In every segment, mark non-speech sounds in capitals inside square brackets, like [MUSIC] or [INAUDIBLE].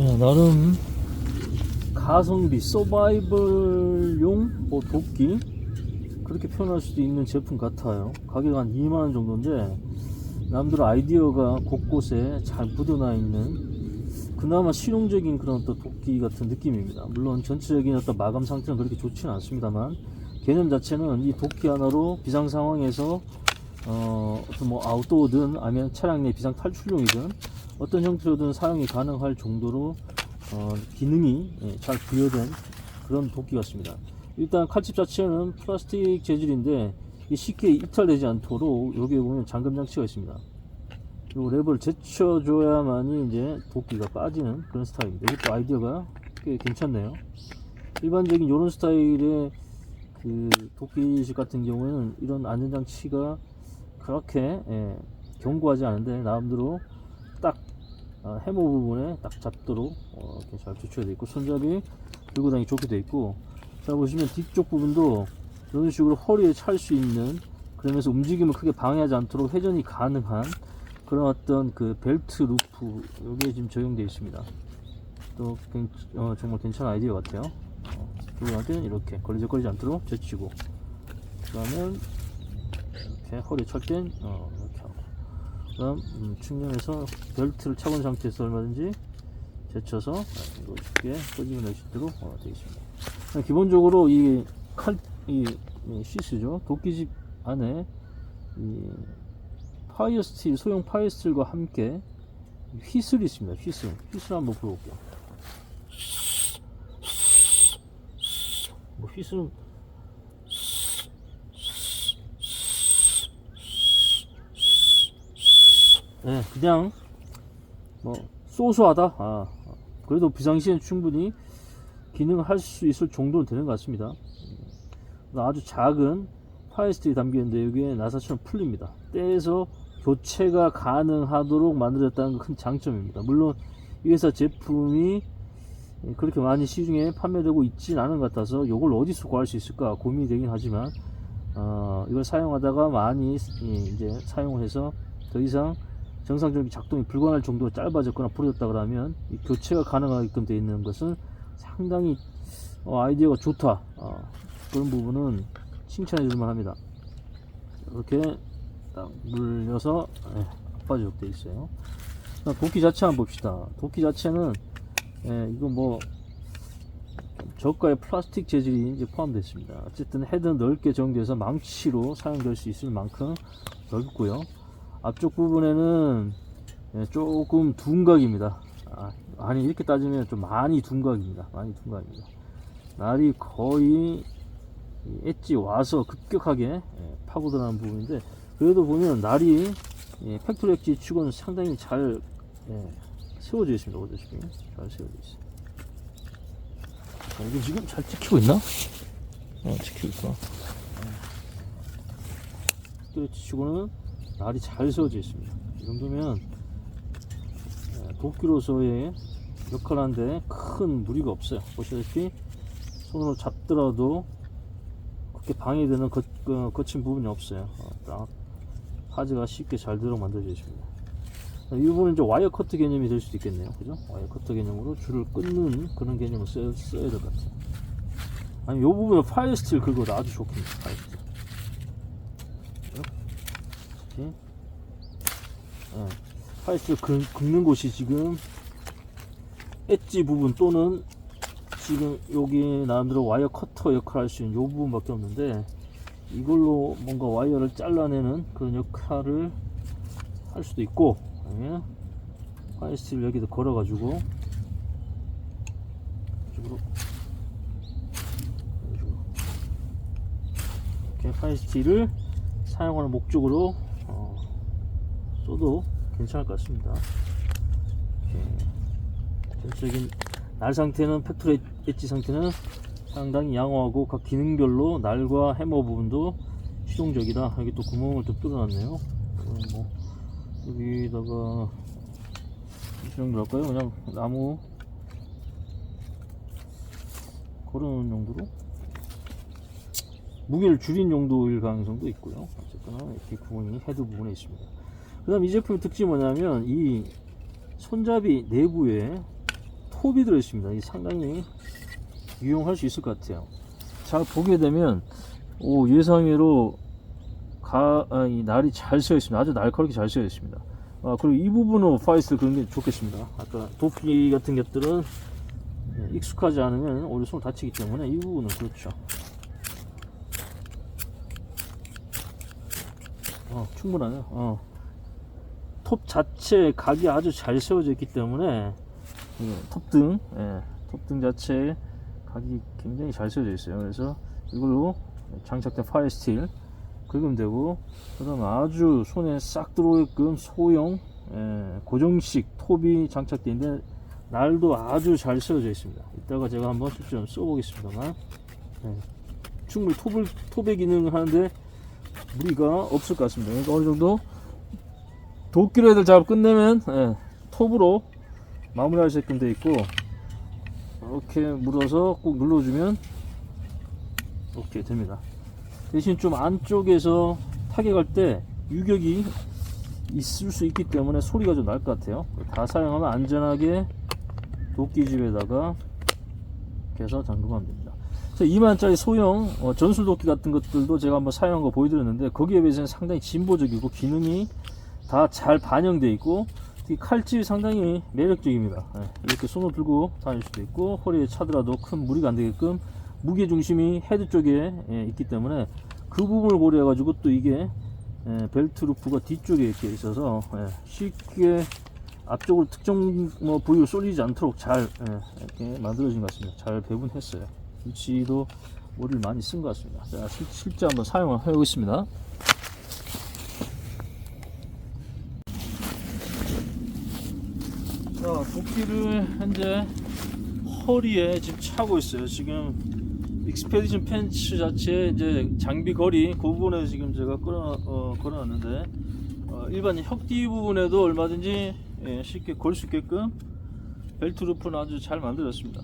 자, 나름 가성비 서바이벌용 뭐 도끼 그렇게 표현할 수도 있는 제품 같아요. 가격 한 2만 원 정도인데 남들 아이디어가 곳곳에 잘 묻어나 있는 그나마 실용적인 그런 또 도끼 같은 느낌입니다. 물론 전체적인 어떤 마감 상태는 그렇게 좋지는 않습니다만 개념 자체는 이 도끼 하나로 비상 상황에서 어, 어떤 뭐 아웃도어든 아니면 차량 내 비상 탈출용이든 어떤 형태로든 사용이 가능할 정도로 어, 기능이 예, 잘 부여된 그런 도끼 같습니다. 일단 칼집 자체는 플라스틱 재질인데 이 쉽게 이탈되지 않도록 여기에 보면 잠금 장치가 있습니다. 이 랩을 제쳐줘야만이 이제 도끼가 빠지는 그런 스타일입니다. 이것도 아이디어가 꽤 괜찮네요. 일반적인 이런 스타일의 그 도끼식 같은 경우에는 이런 안전장치가 그렇게 예, 견고하지 않은데 나름대로 딱 어, 해모 부분에 딱 잡도록 어, 이렇게 잘 조치가 되어 있고 손잡이 들고 다니기 좋게 되어 있고 자 보시면 뒤쪽 부분도 이런 식으로 허리에 찰 수 있는 그러면서 움직임을 크게 방해하지 않도록 회전이 가능한 그런 어떤 그 벨트 루프 여기에 지금 적용되어 있습니다. 또 괜- 어, 정말 괜찮은 아이디어 같아요. 어, 들고 다닐 이렇게 걸리적거리지 않도록 제치고 그러면 이렇게 허리 찰땐 어, 이렇게 하고 그다음 음, 측면에서 벨트를 차고 상태에서 얼마든지 제쳐서 아, 이거 쉽게 끄집어 낼 수 있도록 어. 그냥 기본적으로 이 칼, 이, 이 시스죠. 도끼집 안에 이 파이어 스틸, 소형 파이어 스틸과 함께 휘슬이 있습니다. 휘슬. 휘슬 한번 불어볼게요. 뭐 휘슬은 네, 그냥 뭐 소소하다. 아, 그래도 비상시엔 충분히 기능을 할 수 있을 정도는 되는 것 같습니다. 음, 아주 작은 파이스틱이 담겨 있는데 여기에 나사처럼 풀립니다. 떼서 교체가 가능하도록 만들어졌다는 큰 장점입니다. 물론 이 회사 제품이 그렇게 많이 시중에 판매되고 있진 않은 것 같아서 이걸 어디서 구할 수 있을까 고민이 되긴 하지만 어, 이걸 사용하다가 많이 이- 이제 사용을 해서 더 이상 정상적인 작동이 불가능할 정도로 짧아졌거나 부러졌다 그러면 이 교체가 가능하게끔 되어 있는 것은 상당히 어, 아이디어가 좋다. 어, 그런 부분은 칭찬해 줄 만 합니다. 이렇게 딱 물려서 예, 빠지도록 되어 있어요. 자, 도끼 자체 한번 봅시다. 도끼 자체는 예, 이거 뭐 저가의 플라스틱 재질이 이제 포함되어 있습니다. 어쨌든 헤드는 넓게 정제해서 망치로 사용될 수 있을 만큼 넓고요 앞쪽 부분에는 예, 조금 둔각입니다. 아, 아니 이렇게 따지면 좀 많이 둔각입니다. 많이 둔각입니다. 날이 거의 이 엣지 와서 급격하게 예, 파고들어가는 부분인데 그래도 보면 날이 예, 팩토리 엣지 치고는 상당히 잘 예, 세워져 있습니다. 보다시피 잘 세워져 있어요. 자, 이게 지금 잘 찍히고 있나? 어, 찍히고 있어. 팩토리 엣지 치고는 날이 잘 세워져 있습니다. 이 정도면 에, 도끼로서의 역할을 하는데 큰 무리가 없어요. 보시다시피 손으로 잡더라도 그렇게 방해되는 거, 그, 거친 부분이 없어요. 어, 딱 파즈가 쉽게 잘 들어 만들어져 있습니다. 이 부분은 이제 와이어 커트 개념이 될 수도 있겠네요. 그죠? 와이어 커트 개념으로 줄을 끊는 그런 개념을 써야, 써야 될 것 같아요. 아니, 이 부분은 파이어 스틸 긁어도 아주 좋습니다. 파이어 스틸. 이렇게 어, 파이스를 긁- 긁는 곳이 지금 엣지 부분 또는 지금 여기 나름대로 와이어 커터 역할을 할 수 있는 이 부분밖에 없는데 이걸로 뭔가 와이어를 잘라내는 그런 역할을 할 수도 있고 아니면 파이스를 여기다 걸어 가지고 이쪽으로 이렇게 파이스티를 사용하는 목적으로 어, 써도 괜찮을 것 같습니다. 이렇게 전체적인 날 상태는 팩토리 엣지 상태는 상당히 양호하고 각 기능별로 날과 해머 부분도 실용적이다. 여기 또 구멍을 또 뚫어놨네요. 뭐 여기다가 이 정도 할까요? 그냥 나무 걸어놓는 용도로 무게를 줄인 용도일 가능성도 있고요. 어쨌거나 이렇게 구멍이 헤드 부분에 있습니다. 그 다음 이 제품의 특징이 뭐냐면 이 손잡이 내부에 톱이 들어있습니다. 이 상당히 유용할 수 있을 것 같아요. 잘 보게 되면 오, 예상외로 가, 아, 이 날이 잘 쓰여 있습니다. 아주 날카롭게 잘 쓰여 있습니다. 아, 그리고 이 부분으로 파이스를 그런 게 좋겠습니다. 아까 도피 같은 것들은 예, 익숙하지 않으면 오히려 손을 다치기 때문에 이 부분은 그렇죠. 어, 충분하네요. 어. 톱 자체 각이 아주 잘 세워져 있기 때문에 예, 톱등, 예, 톱등 자체에 각이 굉장히 잘 세워져 있어요. 그래서 이걸로 장착된 파이어 스틸 긁으면 되고, 그 다음에 아주 손에 싹 들어오게끔 소형, 예, 고정식 톱이 장착되어 있는데, 날도 아주 잘 세워져 있습니다. 이따가 제가 한번 좀 써보겠습니다만, 예, 충분히 톱을, 톱의 기능을 하는데 무리가 없을 것 같습니다. 그러니까 어느 정도 도끼로 애들 작업 끝내면 예, 톱으로 있게끔 되어 있고 이렇게 물어서 꼭 눌러주면 오케이 됩니다. 대신 좀 안쪽에서 타격할 때 유격이 있을 수 있기 때문에 소리가 좀 날 것 같아요. 다 사용하면 안전하게 도끼집에다가 해서 잠금하면 됩니다. 2만짜리 소형 어, 전술 도끼 같은 것들도 제가 한번 사용한 거 보여드렸는데 거기에 비해서는 상당히 진보적이고 기능이 다 잘 반영되어 있고 이 칼집이 상당히 매력적입니다. 예, 이렇게 손을 들고 다닐 수도 있고 허리에 차더라도 큰 무리가 안 되게끔 무게 중심이 헤드 쪽에 예, 있기 때문에 그 부분을 고려해 가지고 또 이게 예, 벨트 루프가 뒤쪽에 이렇게 있어서 예, 쉽게 앞쪽으로 특정 뭐 부위로 쏠리지 않도록 잘 예, 이렇게 만들어진 것 같습니다. 잘 배분했어요. 위치도 머리를 많이 쓴 것 같습니다. 자, 실, 실제 한번 사용을 해보겠습니다. 자, 도끼를 현재 허리에 지금 차고 있어요. 지금 익스페디션 팬츠 자체 이제 장비 거리 그 부분에 지금 제가 끌어 어, 걸어놨는데 어, 일반 혁띠 부분에도 얼마든지 예, 쉽게 걸 수 있게끔 벨트 루프는 아주 잘 만들었습니다.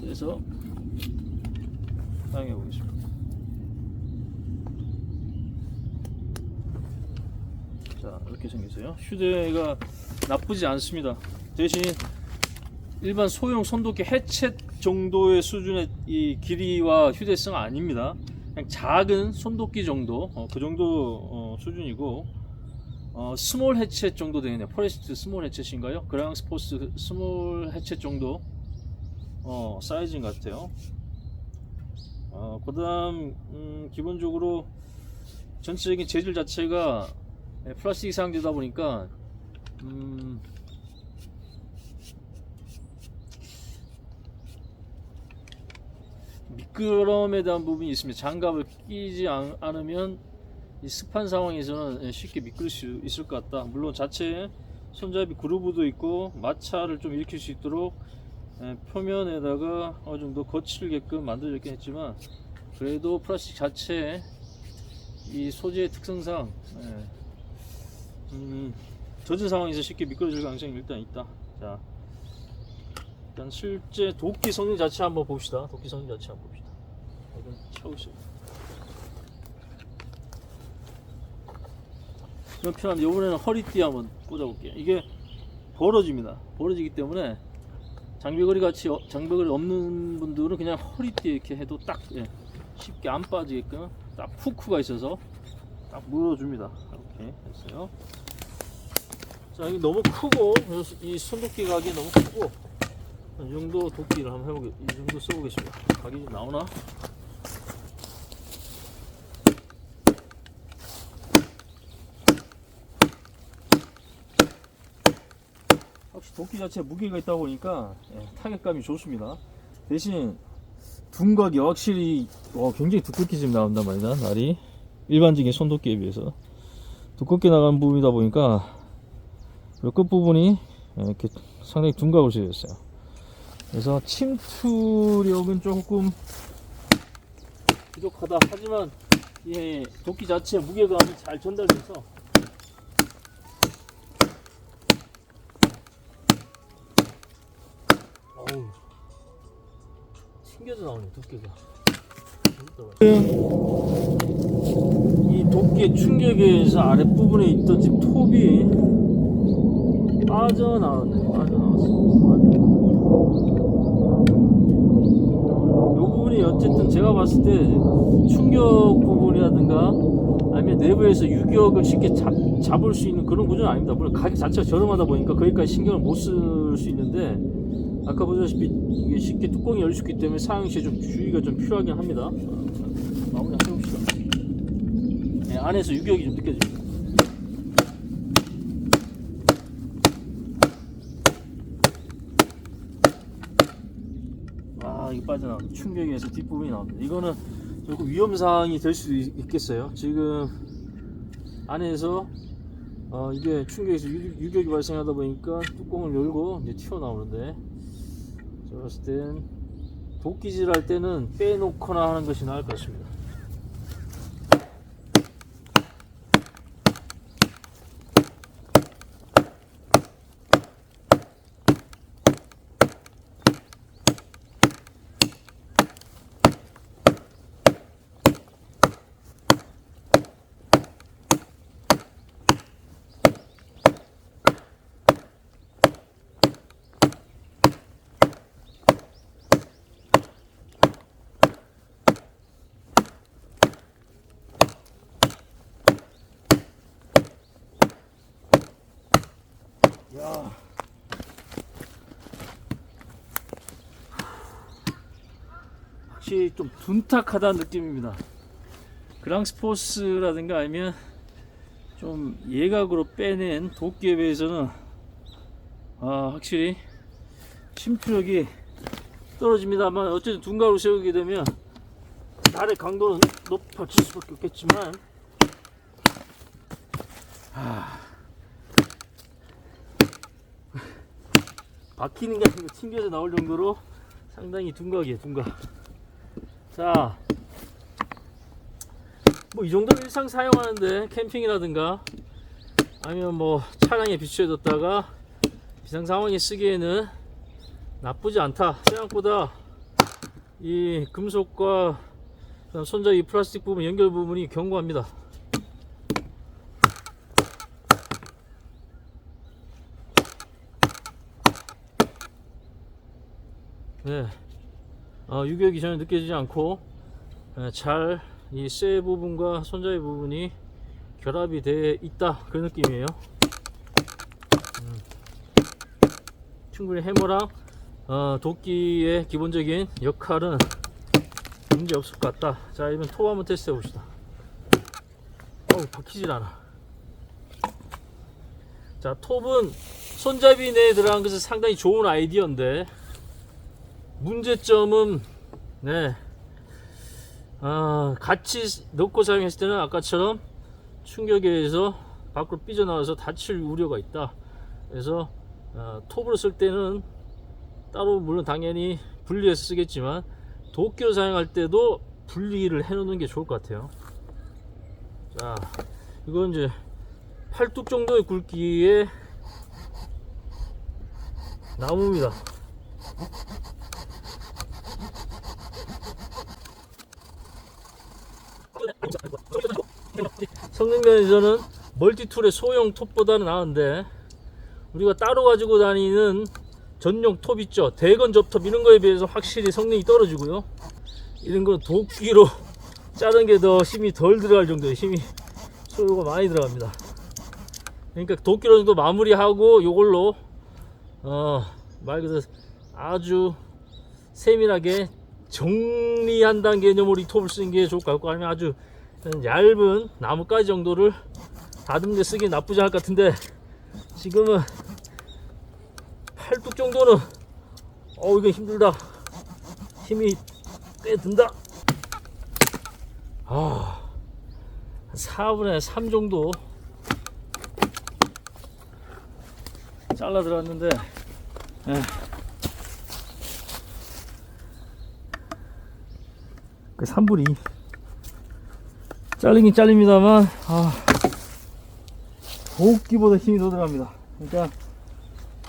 그래서 사용해 보겠습니다. 자 이렇게 생겼어요. 휴대가 나쁘지 않습니다. 대신 일반 소형 손도끼 해체 정도의 수준의 이 길이와 휴대성 아닙니다. 그냥 작은 손도끼 정도 어, 그 정도 어, 수준이고 어, 스몰 해체 정도 되겠네요. 포레스트 스몰 해체인가요? 그랑 스포츠 스몰 해체 정도 어, 사이즈인 것 같아요. 어, 그 다음, 음, 기본적으로 전체적인 재질 자체가 예, 플라스틱 사용되다 보니까, 음, 미끄럼에 대한 부분이 있습니다. 장갑을 끼지 않, 않으면 이 습한 상황에서는 예, 쉽게 미끄러울 수 있을 것 같다. 물론 자체에 손잡이 그루브도 있고 마찰을 좀 일으킬 수 있도록 예, 표면에다가 어느 정도 거칠게끔 만들어졌긴 했지만 그래도 플라스틱 자체의 이 소재의 특성상 예, 음, 젖은 상황에서 쉽게 미끄러질 가능성이 일단 있다. 자, 일단 실제 도끼 성능 자체 한번 봅시다. 도끼 성능 자체 한번 봅시다. 이건 채우세요. 이런 편한데 이번에는 허리띠 한번 꽂아볼게요. 이게 벌어집니다. 벌어지기 때문에 장비거리 같이 어- 장비거리 없는 분들은 그냥 허리띠 이렇게 해도 딱 예, 쉽게 안 빠지게끔 딱 후크가 있어서 딱 물어줍니다. 이렇게 했어요. 자, 이게 너무 크고 이 손도끼 각이 너무 크고 이 정도 도끼를 한번 해보겠, 이 정도 써보겠습니다. 각이 좀 나오나? 확실히 도끼 자체에 무게가 있다 보니까 예, 타격감이 좋습니다. 대신 둔각이 확실히 와, 굉장히 두껍게 지금 나온단 말이다 날이 일반적인 손도끼에 비해서 두껍게 나가는 부분이다 보니까 이 끝부분이 예, 이렇게 상당히 둔각으로 되어있어요. 그래서 침투력은 조금 부족하다 하지만 이 도끼 자체 무게감이 잘 전달돼서 어우 튕겨져 나오네 도끼가 이 도끼의 충격에 의해서 아랫부분에 있던 지금 톱이 빠져나왔네. 빠져나왔어. 요 부분이 어쨌든 제가 봤을 때 충격 부분이라든가 아니면 내부에서 유격을 쉽게 잡, 잡을 수 있는 그런 구조는 아닙니다. 물론 가격 자체가 저렴하다 보니까 거기까지 신경을 못 쓸 수 있는데 아까 보다시피 이게 쉽게 뚜껑이 열릴 수 있기 때문에 사용 시에 좀 주의가 좀 필요하긴 합니다. 마무리 한번 해봅시다. 네, 안에서 유격이 좀 느껴집니다. 아 이거 빠져나온다 충격에서 뒷부분이 나옵니다. 이거는 조금 위험사항이 될 수도 있- 있겠어요. 지금 안에서 어, 이게 충격에서 유, 유격이 발생하다 보니까 뚜껑을 열고 이제 튀어나오는데 제가 봤을 땐 도끼질 할 때는 빼놓거나 하는 것이 나을 것 같습니다 야. 확실히 좀 둔탁하다는 느낌입니다. 그랑스포스라든가 아니면 좀 예각으로 빼낸 도끼에 비해서는 아, 확실히 심표력이 떨어집니다만 어쨌든 둔각으로 세우게 되면 날의 강도는 높아질 수밖에 없겠지만 박히는 게 아니고 튕겨서 나올 정도로 상당히 둔각이에요 둔각. 자 뭐 이 정도는 일상 사용하는데 캠핑이라든가 아니면 뭐 차량에 비추해뒀다가 비상 상황에 쓰기에는 나쁘지 않다. 생각보다 이 금속과 손잡이 플라스틱 부분 연결 부분이 견고합니다 네. 어, 유격 이 전혀 느껴지지 않고 잘 이 쇠 부분과 손잡이 부분이 결합이 되어 있다. 그 느낌이에요. 음. 충분히 해머랑 어, 도끼의 기본적인 역할은 문제 없을 것 같다. 자 이번 톱 한번 테스트 해 봅시다. 어우 박히질 않아. 자 톱은 손잡이 내에 들어간 것은 상당히 좋은 아이디어인데 문제점은 네. 아, 같이 넣고 사용했을 때는 아까처럼 충격에 의해서 밖으로 삐져나와서 다칠 우려가 있다. 그래서 어, 톱으로 쓸 때는 따로 물론 당연히 분리해서 쓰겠지만 도끼로 사용할 때도 분리를 해 놓는 게 좋을 것 같아요. 자, 이건 이제 팔뚝 정도의 굵기의 나무입니다. 성능 면에서는 멀티툴의 소형 톱보다는 나은데 우리가 따로 가지고 다니는 전용 톱 있죠? 대건 접톱 이런 거에 비해서 확실히 성능이 떨어지고요. 이런 거 도끼로 [LAUGHS] 자른 게 더 힘이 덜 들어갈 정도의 힘이 소요가 많이 들어갑니다. 그러니까 도끼로 정도 마무리하고 요걸로 어 말 그대로 아주 세밀하게 정리한다는 개념으로 이 톱을 쓰는 게 좋을 것 같고 아니면 아주 얇은 나뭇가지 정도를 다듬는 데 쓰기 나쁘지 않을 것 같은데 지금은 팔뚝 정도는 어 이거 힘들다. 힘이 꽤 든다. 아 4분의 3 정도 잘라 들어갔는데 예. 그 3분의 2 잘리긴 잘립니다만 아, 도끼보다 힘이 더 들어갑니다. 그러니까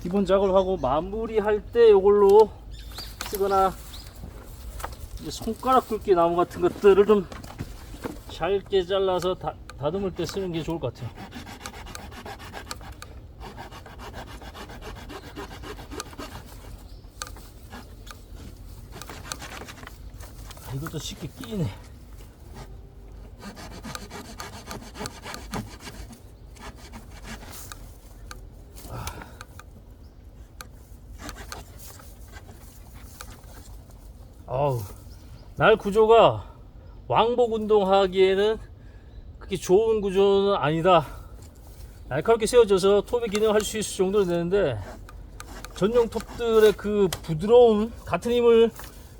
기본 작업하고 마무리할 때 이걸로 쓰거나 손가락 굵기 나무 같은 것들을 좀 잘게 잘라서 다, 다듬을 때 쓰는 게 좋을 것 같아요. 아, 이것도 쉽게 끼네. 아우, 날 구조가 왕복 운동하기에는 그렇게 좋은 구조는 아니다. 날카롭게 세워져서 톱의 기능을 할 수 있을 정도는 되는데 전용 톱들의 그 부드러움 같은 힘을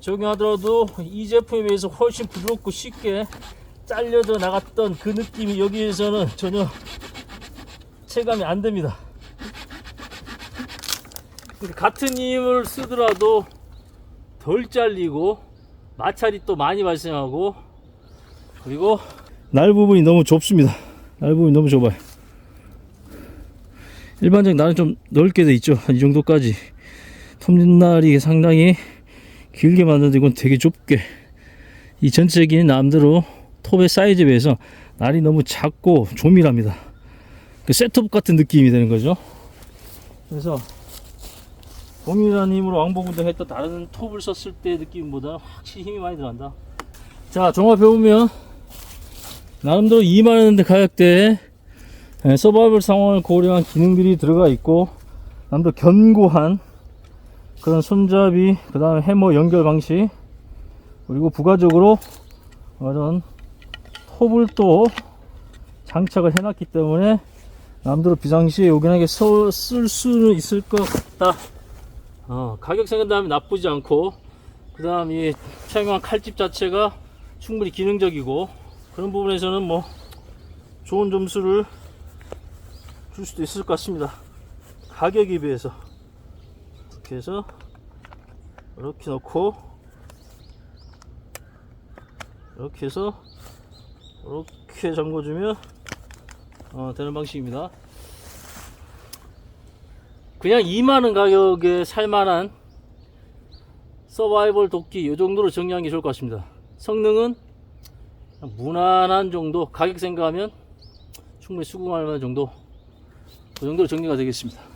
적용하더라도 이 제품에 비해서 훨씬 부드럽고 쉽게 잘려져 나갔던 그 느낌이 여기에서는 전혀 체감이 안 됩니다. 같은 힘을 쓰더라도 덜 잘리고 마찰이 또 많이 발생하고 그리고 날 부분이 너무 좁습니다. 날 부분이 너무 좁아요. 일반적인 날은 좀 넓게 돼 있죠. 한 이 정도까지. 톱날이 상당히 길게 만드는데 이건 되게 좁게. 이 전체적인 남대로 톱의 사이즈에 비해서 날이 너무 작고 조밀합니다. 그 셋톱 같은 느낌이 되는 거죠. 그래서 동일한 힘으로 왕복 운동 했던 다른 톱을 썼을 때 느낌보다 확실히 힘이 많이 들어간다. 자, 종합해 보면 나름대로 2만원대 가격대에 예, 서바이벌 상황을 고려한 기능들이 들어가 있고 나름대로 견고한 그런 손잡이 그 다음에 해머 연결 방식 그리고 부가적으로 이런 톱을 또 장착을 해놨기 때문에 남대로 비상시에 요긴하게 써- 쓸 수는 있을 것 같다 어, 가격 생각하면 나쁘지 않고 그 다음 이 착용한 칼집 자체가 충분히 기능적이고 그런 부분에서는 뭐 좋은 점수를 줄 수도 있을 것 같습니다. 가격에 비해서. 이렇게 해서 이렇게 넣고 이렇게 해서 이렇게 잠궈주면 어, 되는 방식입니다 그냥 2만원 가격에 살만한 서바이벌 도끼 이 정도로 정리하는 게 좋을 것 같습니다. 성능은 무난한 정도 가격 생각하면 충분히 수긍할 만한 정도 그 정도로 정리가 되겠습니다